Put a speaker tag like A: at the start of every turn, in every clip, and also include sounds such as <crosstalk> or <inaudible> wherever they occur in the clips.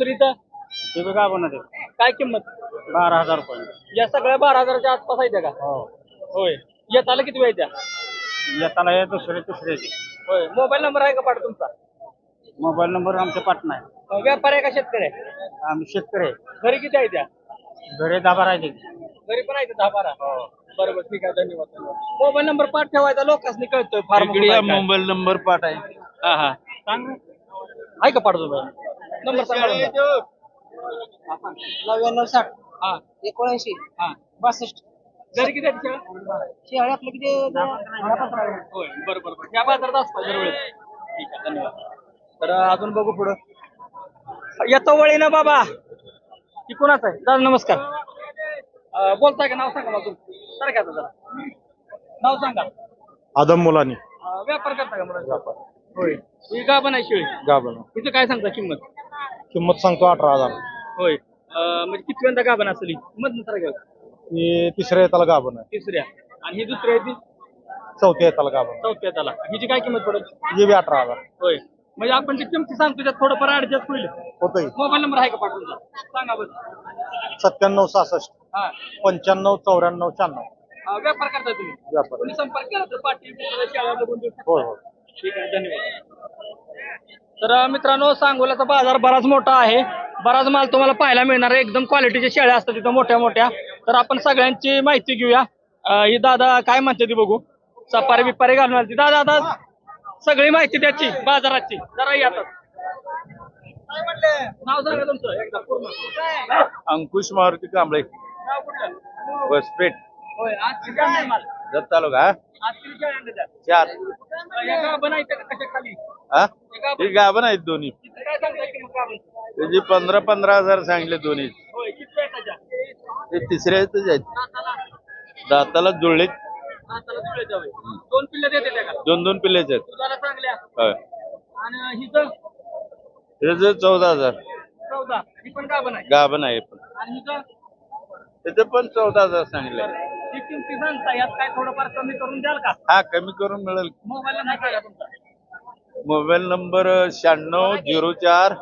A: दुसरी तर
B: ते बी गाभण आहे
A: काय किंमत?
B: बारा हजार रुपये.
A: या सगळ्या बारा हजाराच्या आसपास आहेत का?
B: हो.
A: होय. येताला किती वेळ द्या
B: येताला हे दुसरे तिसरे
A: होय. मोबाईल नंबर आहे का पाठ तुमचा?
B: मोबाईल नंबर आमचा पाटणा आहे
A: अं, व्यापारी आहे का शेतकरी आहे?
B: आम्ही शेतकरी आहे.
A: घरी किती आहे त्या?
B: घरी दहा राहायचे
A: घरी पण आहे का दहा बारा? बरोबर. ठीक आहे. धन्यवाद धन्यवाद. मोबाईल नंबर पाठ ठेवायचा. लोकांनी कळतोय फार
B: मोबाईल नंबर पाठ आहे.
A: हा हा. सांग आहे का पाठवतो नंबर सांगा
C: नव्याण्णव साठ.
A: हा.
C: एकोणऐंशी.
A: हा.
C: बासष्ट.
A: घरी किती आहे तिच्या?
C: शेळी आपलं किती
A: होय बरं बरं बरं. या बाजारात असतात दरवेळेस ठीक आहे धन्यवाद. तर अजून बघू पुढं. येतो वळी ना बाबा. ती कोणाच आहे? दादा नमस्कार. अं, बोलताय का? नाव सांगा मला सर का जरा. नाव सांगा.
D: आदम मुलानी.
A: अं, व्यापार करता का मुलाचा? होय. ही पण आहे शिळी.
D: गाभण.
A: तिचं काय सांगता किंमत?
D: किंमत सांगतो अठरा हजार.
A: होय. अं, म्हणजे कितव्यांदा गाभण असेल ही? घ्या
D: ही तिसऱ्या येताला गाभण आहे.
A: तिसऱ्या. आणि ही दुसऱ्या आहे ती
D: चौथ्या येताला गाभण
A: चौथ्या त्याला हिची काय किंमत पडेल?
D: ही बी अठरा हजार.
A: होय. म्हणजे आपण जी किमती सांगतो त्यात थोडंफार ऍडजस्ट होईल.
D: होतंय.
A: मोबाईल नंबर आहे का पाठवून सांगा बरं.
D: सत्त्याण्णव सहासष्ट
A: हा.
D: पंच्याण्णव चौऱ्याण्णव शहाण्णव.
A: अं, व्यापार करता तुम्ही?
D: व्यापार.
A: कोणी संपर्क केला तर पाठी कुठं शाळा बघून देऊ शकता.
D: होय होय.
A: ठीक आहे धन्यवाद. तर मित्रांनो सांगोल्याचा बाजार बराच मोठा आहे. बराच माल तुम्हाला पाहायला मिळणार आहे. एकदम क्वालिटीच्या शेळ्या असतात तिथं मोठ्या मोठ्या. तर आपण सगळ्यांची माहिती घेऊया. ही दादा काय म्हणते ती बघू. सपारी बिपारी घालून आली दादा आता सगळी माहिती त्याची बाजाराची. जरा येतात नाव सांगा तुमचं. एकदा पूर्ण.
E: अंकुश मारुती कांबळे. बसपेठ
A: होय आज माल?
E: जत तालुका चार
A: का
E: हा?
A: गाभण-
E: आहेत दोन्ही. त्याची पंधरा पंधरा हजार सांगले दोन्ही. ते तिसऱ्या आहेत.
A: दाताला
E: जुळले.
A: दोन पिल्ले
E: दोन दोन पिल्लेच आहेत.
A: आणि
E: त्याचं चौदा हजार.
A: चौदा गाभण आहे
E: आहे पण. त्याचं पण चौदा हजार सांगले.
A: ही किमती सांगता यात काय थोडंफार कमी करून द्याल का?
E: हा कमी करून मिळेल.
A: मोबाईल नंबर सांगा तुमचा?
E: मोबाईल नंबर शहाण्णव झिरो चार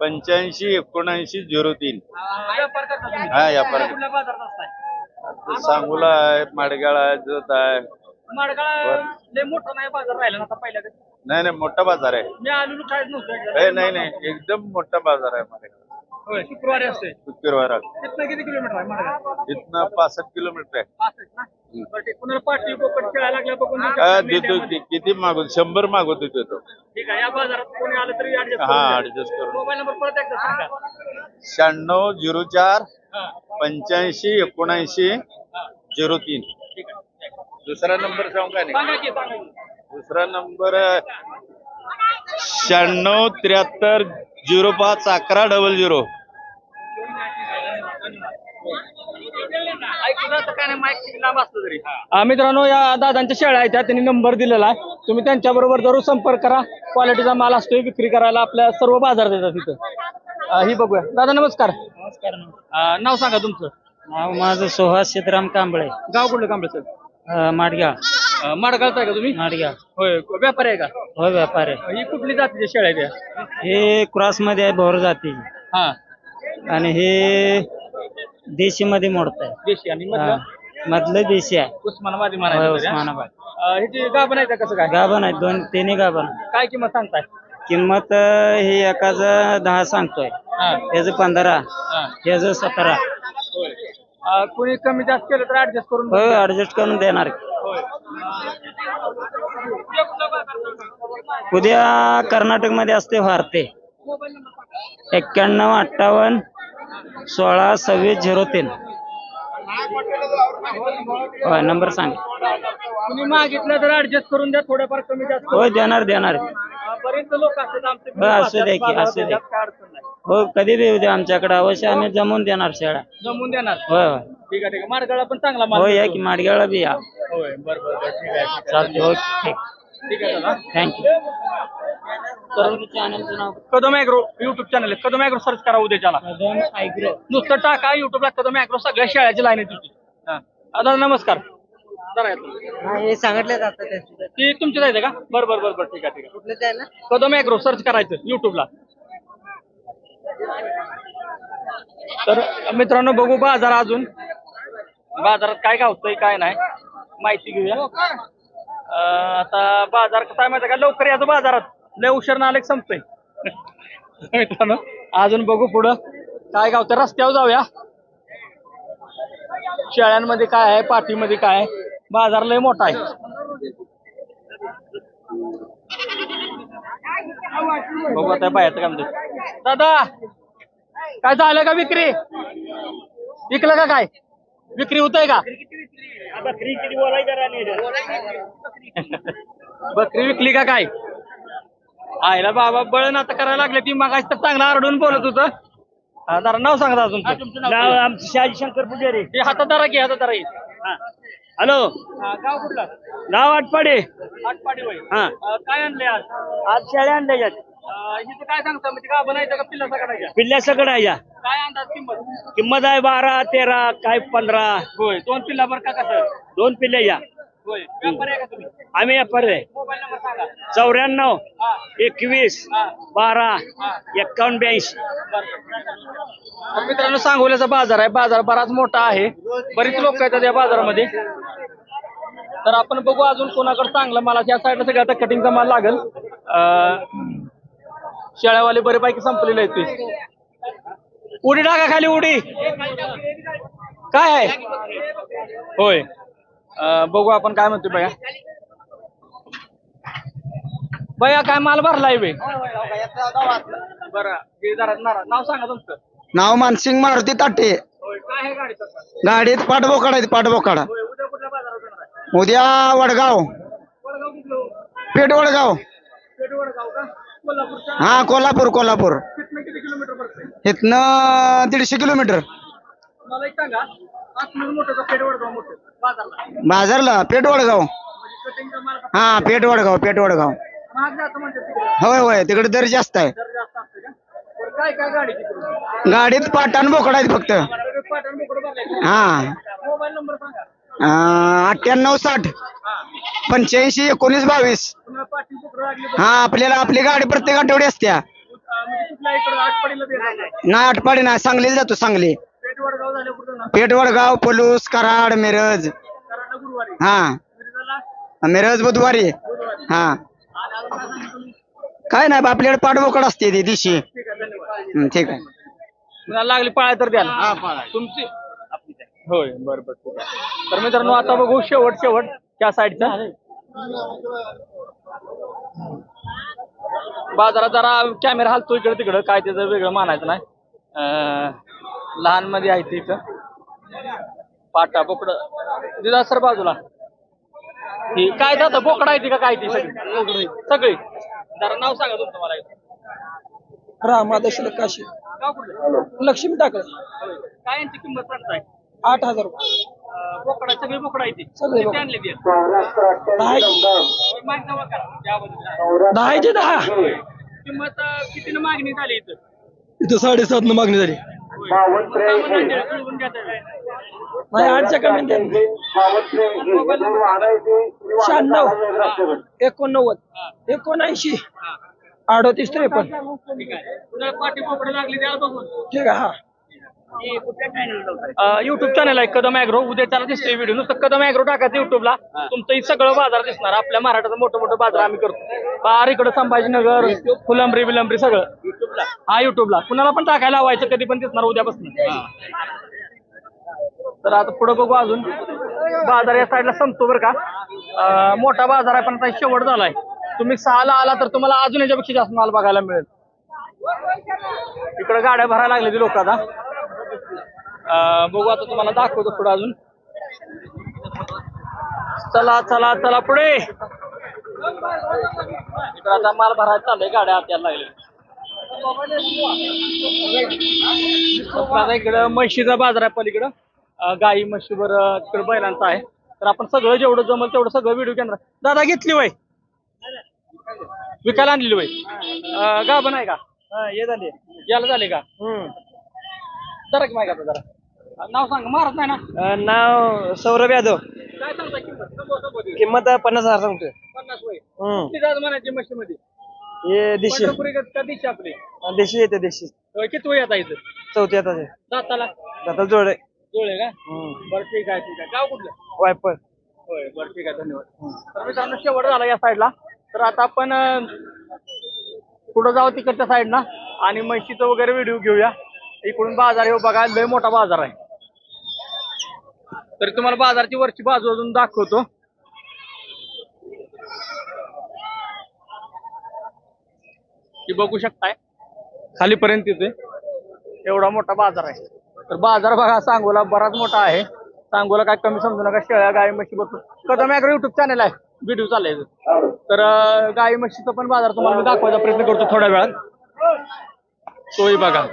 E: पंच्याऐंशी एकोणऐंशी झिरो तीन.
A: अं, व्यापार करता तुम्ही.
E: हा, व्यापार.
A: कुठल्या बाजारात असताय?
E: सांगोला आहे माडगाळ आहे जत आहे.
A: माडगाळ लय मोठा नाही बाजार राहिला ना आता पहिल्या कधी.
E: नाही नाही मोठा बाजार आहे.
A: मी आलेलो खायच नव्हतं एकदा.
E: ए, नाही नाही एकदम मोठा बाजार आहे माडगाळ.
A: होय. शुक्रवारी असते
E: शुक्रवार
A: तिथनं किती किलोमीटर आहे माडगाळ
E: इथनं पासष्ट किलोमीटर आहे.
A: पासष्ट ना? बरं ठीक. कुणाला पाठी पोपट खेळायला लागल्या बघून
E: हा, देतो कि- किती मागवतो शंभर मागवतो देतो
A: ठीक आहे या बाजारात कोणी आलं तरी ऍडजस्ट
E: हा ऍडजस्ट करून
A: मोबाईल नंबर परत एकदा सांगा.
E: शहाण्णव झिरो चार
A: हा,
E: पंच्याऐंशी एकोणऐंशी झिरो तीन.
A: ठीक आहे.
E: दुसरा नंबर सांगू का नाही?
A: सांगा की सांगा की.
E: दुसरा नंबर शहाण्णव त्र्याहत्तर झिरो पाच अकरा डबल झिरो.
A: अं, मित्रांनो या दादांच्या शेळ्या आहेत त्या त्यांनी नंबर दिलेला आहे. तुम्ही त्यांच्या बरोबर जरूर संपर्क करा. क्वालिटीचा माल असतोय विक्री करायला आपल्या सर्व बाजार देतात तिथं अं, ही बघूया. दादा नमस्कार.
C: नमस्कार
A: अं, नाव सांगा तुमचं.
C: नाव माझं सुहास सीताराम कांबळे.
A: गाव कुठलं कांबळे सर?
C: अं, माडगाव.
A: माडगावचा आहे का तुम्ही?
C: माडगाव.
A: होय व्यापारी आहे का?
C: हो व्यापार आहे.
A: ही कुठली जातीच्या शेळ्या आहेत या?
C: हे क्रॉसमध्ये आहे भोर जाती.
A: हा.
C: आणि हे देशी मध्ये मोडत आहे
A: देशी आणि. मधलं?
C: मधलं देशी आहे.
A: उस्मानाबादी
C: होय,
A: म्हणायचं तरी, हा?
C: उस्मानाबाद.
A: अं, ह्याची गाभण आहे का कसं काय?
C: गाभण आहेत दोन तिन्ही गाभण.
A: काय किंमत सांगताय?
C: किंमत अं, हे एकाच दहा सांगतोय.
A: हा.
C: याचं पंधरा.
A: हा.
C: याचं सतरा.
A: होय. अं, कोणी कमी जास्त केलं तर ऍडजस्ट करून
C: हो ऍडजस्ट करून देणार.
A: होय. उद्या
C: कर्नाटकमध्ये असते भारते. एक्क्याण्णव अठ्ठावन्न सोळा सव्वीस झिरो तीन. होय नंबर सांग.
A: तुम्ही मागितलं तर ऍडजस्ट करून द्या थोडंफार कमी जास्त
C: होय देणार देणार.
A: बरेच लोक असतात आमचे
C: हो, असू दे की, असू दे.
A: अडचण नाही.
C: हो कधी बी येऊ द्या आमच्याकडे अवश्य आम्ही जमवून देणार शेळा.
A: जमून देणार.
C: होय होय
A: ठीक आहे ठीक आहे. मार्गाला पण चांगला माल
C: हो या. की माडगावला बी या.
A: होय बरं बरं बरं. ठीक आहे ठीक आहे.
C: चालते हो ठीक
A: ठीक आहे दादा.
C: थँक्यू तर चॅनलचं नाव.
A: कदम ॲग्रो युट्यूब चॅनल आहे. कदम ॲग्रो सर्च करा उद्याच्याला. नुसतं टाका युट्यूबला कदम ॲग्रो सगळ्या शेळ्याची लाईन आहे तुझी दादा नमस्कार. जरा येतो.
C: हे सांगितलं जातं
A: ती तुमची जायचं का? बरं बरं बरं बरं ठीक आहे ठीक आहे. कदम ॲग्रो सर्च करायचं युट्यूबला तर मित्रांनो बघू बाजार अजून. बाजारात काय गावतंय काय नाही. माहिती घेऊया. आता बाजार कसा आहे माहिती आहे का? लवकर याचं बाजारात. लय उशीर नाले संपतोय. <laughs> मित्रांनो अजून बघू पुढं. काय गावतंय रस्त्यावर जाऊया. शेळ्यांमध्ये काय आहे? पाठीमध्ये काय आहे? बाजार लय मोठा आहे. बघू आता बाहेरचं काय दादा काय झालं का विक्री? विकलं का काय? विक्री होतंय का? बकरी विकली का काय? आईला बाबा बळण आता करायला लागले ती मग तर चांगला आरडून बोलत होत. जरा नाव सांगा अजून
C: नाव आमचं शहाजी शंकर पुजारी
A: ते हातादारा घे हातादारा घे
C: हॅलो.
A: गाव कुठला?
C: गाव आटपाडे.
A: आटपाडी वय
C: हा.
A: काय आणले आज?
C: आज शेळ्या आणल्या यात.
A: अं, हिचं काय सांगता? म्हणजे का बनायचं का पिल्ला
C: पिल्ल्या सगळं आहे या
A: काय अंदाज किंमत?
C: किंमत आहे बारा तेरा काय पंधरा.
A: होय दोन पिल्ला बरं का कसं?
C: दोन पिल्ल्या या.
A: होय व्यापारी आहे का तुम्ही?
C: आम्ही व्यापारी आहे.
A: मोबाईल नंबर सांगा.
C: चौऱ्याण्णव
A: हा.
C: एकवीस बारा एक्कावन्न ब्याऐंशी
A: तर मित्रांनो सांगोल्याचा बाजार आहे. बाजार बराच मोठा आहे. बरीच लोक येतात या बाजारामध्ये. तर आपण बघू अजून कोणाकडे चांगला माल आहे. या साईडला सगळं आता कटिंगचा माल लागल. अं, शेळ्यावाले बरेपैकी संपलेले आहेत ते. उडी टाका खाली उडी. काय आहे? होय. बघू आपण काय म्हणतोय बघा. बया काय माल भरलाय बे. बरं नाव सांगा तुमचं.
F: नाव मानसिंग मारुती ताटे.
A: काय
F: गाडीत पाठबोकाड आहेत पाठबोकाड
A: उद्या
F: वडगाव. पेठ वडगाव.
A: पेठ वडगाव का?
F: हा कोल्हापूर कोल्हापूर.
A: तिथनं किती किलोमीटर पडतंय
F: इथनं दीडशे किलोमीटर.
A: मला एक सांगा आतमध्ये मोठं का पेठ वडगाव मोठं? बाजारला.
F: बाजारला पेठ वडगाव
A: म्हणजे कटिंगचा माल का
F: हा पेठ वडगाव पेठ वडगाव
A: महाग जातं म्हणतात तिकडे.
F: होय होय तिकडे दर जास्त आहे.
A: दर जास्त असतं का? बरं, काय काय गाडी तिकडे
F: गाडीत पाटान बोकड आहेत फक्त.
A: पाटण भरलंय
F: हा.
A: मोबाईल नंबर सांगा.
F: अं, अठ्ठ्याण्णव साठ. पंच्याऐंशी एकोणीस बावीस. हा आपल्याला आपली गाडी प्रत्येक आठवडी असत्या. नाही आठपाडी नाही सांगली जातो सांगली.
A: पेठ वडगाव
F: पलूस कराड मिरज. हा.
A: मिरजाला
F: मिरज बुधवारी. हा.
A: काय
F: नाही बा, आपल्याकडे पाठबोकड असते ती दिशी.
A: ठीक आहे धन्यवाद
F: हं, ठीक आहे.
A: कुणाला लागली पाळा तर द्याल तुमची? होय बरं बरं ठीक आहे. तर मित्रांनो आता बघू शेवट शेवट. त्या साईडचा बाजारात जरा कॅमेरा हलतो इकडे तिकडं. काय त्याचं वेगळं मानायचं नाही. लहानमध्ये आहे ते इथं. पाटा बोकड. दिला सर बाजूला. काय जातं बोकडा आहे ती का काय ती सगळी? सगळी. जरा नाव सांगा तुमचं मला.
G: रामादशरथ काशी. लक्ष्मी टाकळे.
A: काय यांची किंमत सांगताय?
G: आठ हजार रुपये.
A: बोकडा सगळी बोकडा आहे ती.
G: सगळी बोकडं.
A: आणली ती.
G: दहा
A: माहिती नवा करा. त्याबद्दल
G: दहाचे दहा.
A: किंमत अं, कितीनं मागणी झाली इथं?
G: इथं साडेसात न मागणी झाली.
A: होय. नाही
G: आठच्या कमी द्या शहाण्णव. एकोणनव्वद. एकोणऐंशी. अडोतीस त्रेपन्न.
A: ठीक आहे. तुला पाठी बोकडं लागली त्याला बघून.
G: ठीक आहे हा.
A: युट्यूब चॅनल आहे कदम अॅग्रो उद्या त्याला दिसते व्हिडिओ नुसतं कदम अॅग्रो टाकायचं युट्यूबला तुमचं हे सगळं बाजार दिसणार. आपल्या महाराष्ट्राचं मोठं मोठं बाजार आम्ही करतो. पार इकडं संभाजीनगर फुलंब्री बिलंब्री सगळं. युट्यूबला हा युट्यूबला कुणाला पण टाकायला लावायचं कधी पण दिसणार उद्यापासून. तर आता पुढे बघू अजून. बाजार या साईडला संपतो बरं का. मोठा बाजार आहे पण आता शेवट झालाय. तुम्ही सहाला आला तर तुम्हाला अजून याच्यापेक्षा जास्त माल बघायला मिळेल. इकडे गाड्या भरायला लागल्या लोक आता. बघू आता तुम्हाला दाखवतो पुढे अजून. चला चला चला पुढे. इकडे आता माल भरायला चाललंय गाड्या लागल्या. आता इकडं म्हशीचा बाजार आहे पलीकडं. गाई म्हशीवर अं, तिकडं बैलांचा आहे. तर आपण सगळं जेवढं जमल तेवढं सगळं व्हिडिओ कॅमेरा दादा घेतली वय? विकायला आणलेली वय? गाभण आहे का?
C: ये झाले.
A: याला झाले का? जरा की माहिती जरा. नाव सांग मारत नाही ना?
C: नाव सौरभ यादव.
A: काय सांगता किंमत? संभव संभव देऊ.
C: किंमत पन्नास हजार सांगतोय.
A: पन्नास वय.
C: हम्म.
A: किती म्हणायची
C: हे देशी.
A: पंढरपुरी का का दिशी आपली?
C: देशी येते देशी.
A: होय, किती वय आता इथं?
C: चौथी आता
A: दाताला?
C: दाता जोड.
A: जुळे का? बरं ठीक आहे ठीक आहे. गाव कुठलं?
C: वायपर
A: होय बरं ठीक आहे धन्यवाद. तर मित्रांनो शेवट झाला या साईडला तर आता आपण अं, पुढं जाऊ तिकडच्या साईडला आणि म्हशीचं वगैरे व्हिडिओ घेऊया. इकडून बाजार येऊ बघा लय मोठा बाजार आहे. तर तुम्हाला बाजारची वरची बाजू अजून दाखवतो. की बघू शकताय. खालीपर्यंत तिथे एवढा मोठा बाजार आहे. तर बाजार बघा सांगोला बराच मोठा आहे. सांगोला काय कमी समजू नका शेळ्या गाई म्हशी भरपूर. कदम ॲग्रो युट्यूब चॅनल आहे. व्हिडिओ चालायचं तर गाई म्हशीचं पण बाजार तुम्हाला मी दाखवायचा प्रयत्न करतो थोड्या वेळात. तोही बघा.